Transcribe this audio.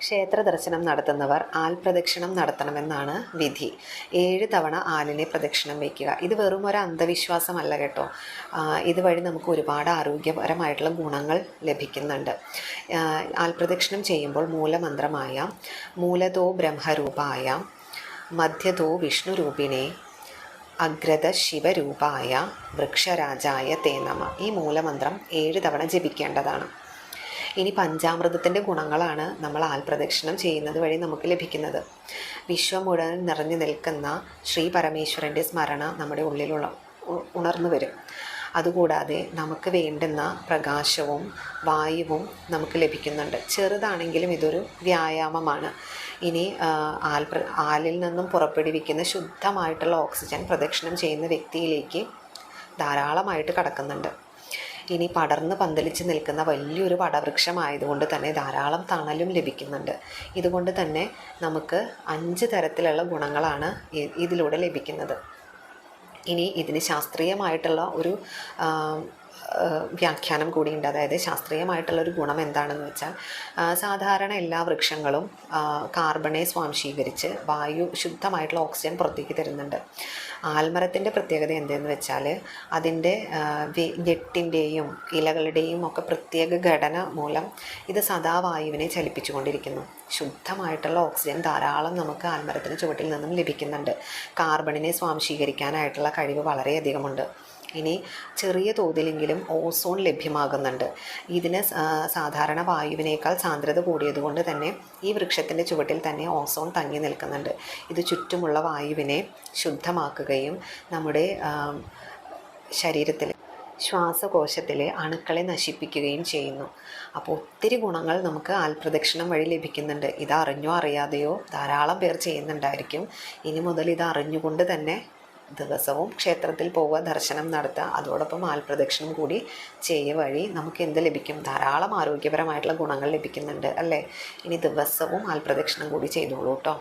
ക്ഷേത്ര ദർശനം നടത്തുന്നവർ ആൽ പ്രദക്ഷിണം നടത്തണമെന്നാണ് വിധി. ഏഴ് തവണ ആലിനെ പ്രദക്ഷിണം വയ്ക്കുക ഇത് വെറും ഒരു അന്ധവിശ്വാസമല്ല കേട്ടോ. ഇതുവഴി നമുക്ക് ഒരുപാട് ആരോഗ്യപരമായിട്ടുള്ള ഗുണങ്ങൾ ലഭിക്കുന്നുണ്ട്. ആൽ പ്രദക്ഷിണം ചെയ്യുമ്പോൾ മൂലമന്ത്രമായ മൂലതോ ബ്രഹ്മരൂപായ മധ്യതോ വിഷ്ണുരൂപിണേ അഗ്രത ശിവരൂപായ വൃക്ഷരാജായ തേനമ ഈ മൂലമന്ത്രം ഏഴ് തവണ ജപിക്കേണ്ടതാണ്. ഇനി പഞ്ചാമൃതത്തിന്റെ ഗുണങ്ങളാണ് നമ്മൾ ആൽപ്രദക്ഷിണം ചെയ്യുന്നത് വഴി നമുക്ക് ലഭിക്കുന്നത്. വിശ്വം മുഴുവൻ നിറഞ്ഞു നിൽക്കുന്ന ശ്രീ പരമേശ്വരന്റെ സ്മരണ നമ്മുടെ ഉള്ളിലുള്ള ഉണർന്നു വരും. അതുകൂടാതെ നമുക്ക് വേണ്ടുന്ന പ്രകാശവും വായുവും നമുക്ക് ലഭിക്കുന്നുണ്ട്. ചെറുതാണെങ്കിലും ഇതൊരു വ്യായാമമാണ്. ഇനി ആൽ ആലിൽ നിന്നും പുറപ്പെടുവിക്കുന്ന ശുദ്ധമായിട്ടുള്ള ഓക്സിജൻ പ്രദക്ഷിണം ചെയ്യുന്ന വ്യക്തിയിലേക്ക് ധാരാളമായിട്ട് കടക്കുന്നുണ്ട്. ഇനി പടർന്ന് പന്തലിച്ച് നിൽക്കുന്ന വലിയൊരു പടവൃക്ഷമായതുകൊണ്ട് തന്നെ ധാരാളം തണലും ലഭിക്കുന്നുണ്ട്. ഇതുകൊണ്ട് തന്നെ നമുക്ക് അഞ്ച് തരത്തിലുള്ള ഗുണങ്ങളാണ് ഇതിലൂടെ ലഭിക്കുന്നത്. ഇനി ഇതിന് ശാസ്ത്രീയമായിട്ടുള്ള ഒരു വ്യാഖ്യാനം കൂടിയുണ്ട്. അതായത് ശാസ്ത്രീയമായിട്ടുള്ളൊരു ഗുണം എന്താണെന്ന് വെച്ചാൽ സാധാരണ എല്ലാ വൃക്ഷങ്ങളും കാർബണെ സ്വാംശീകരിച്ച് വായു ശുദ്ധമായിട്ടുള്ള ഓക്സിജൻ പുറത്തേക്ക് തരുന്നുണ്ട്. ആൽമരത്തിന്റെ പ്രത്യേകത എന്തെന്ന് വെച്ചാൽ അതിന്റെ ഞെട്ടിന്റെയും ഇലകളുടെയും ഒക്കെ പ്രത്യേക ഘടന മൂലം ഇത് സദാ വായുവിനെ ചലിപ്പിച്ചുകൊണ്ടിരിക്കുന്നു. ശുദ്ധമായിട്ടുള്ള ഓക്സിജൻ ധാരാളം നമുക്ക് ആൽമരത്തിന് ചുവട്ടിൽ നിന്നും ലഭിക്കുന്നുണ്ട്. കാർബണിനെ സ്വാംശീകരിക്കാനായിട്ടുള്ള കഴിവ് വളരെയധികമുണ്ട്. ഇനി ചെറിയ തോതിലെങ്കിലും ഓസോൺ ലഭ്യമാകുന്നുണ്ട്. ഇതിന് സാധാരണ വായുവിനേക്കാൾ സാന്ദ്രത കൂടിയതുകൊണ്ട് തന്നെ ഈ വൃക്ഷത്തിന്റെ ചുവട്ടിൽ തന്നെ ഓസോൺ തങ്ങി നിൽക്കുന്നുണ്ട്. ഇത് ചുറ്റുമുള്ള വായുവിനെ ശുദ്ധമാക്കുകയും നമ്മുടെ ശരീരത്തിൽ ശ്വാസകോശത്തിലെ അണുക്കളെ നശിപ്പിക്കുകയും ചെയ്യുന്നു. അപ്പോൾ ഒത്തിരി ഗുണങ്ങൾ നമുക്ക് ആൽപ്രദക്ഷിണം വഴി ലഭിക്കുന്നുണ്ട്. ഇത് അറിഞ്ഞോ അറിയാതെയോ ധാരാളം പേർ ചെയ്യുന്നുണ്ടായിരിക്കും. ഇനി മുതൽ ഇത് അറിഞ്ഞുകൊണ്ട് തന്നെ ദിവസവും ക്ഷേത്രത്തിൽ പോവുക ദർശനം നടത്തുക. അതോടൊപ്പം ആൽപ്രദക്ഷിണം കൂടി ചെയ്യുക വഴി നമുക്ക് എന്ത് ലഭിക്കും? ധാരാളം ആരോഗ്യപരമായിട്ടുള്ള ഗുണങ്ങൾ ലഭിക്കുന്നുണ്ട് അല്ലേ? ഇനി ദിവസവും ആൽപ്രദക്ഷിണം കൂടി ചെയ്തോളൂ കേട്ടോ.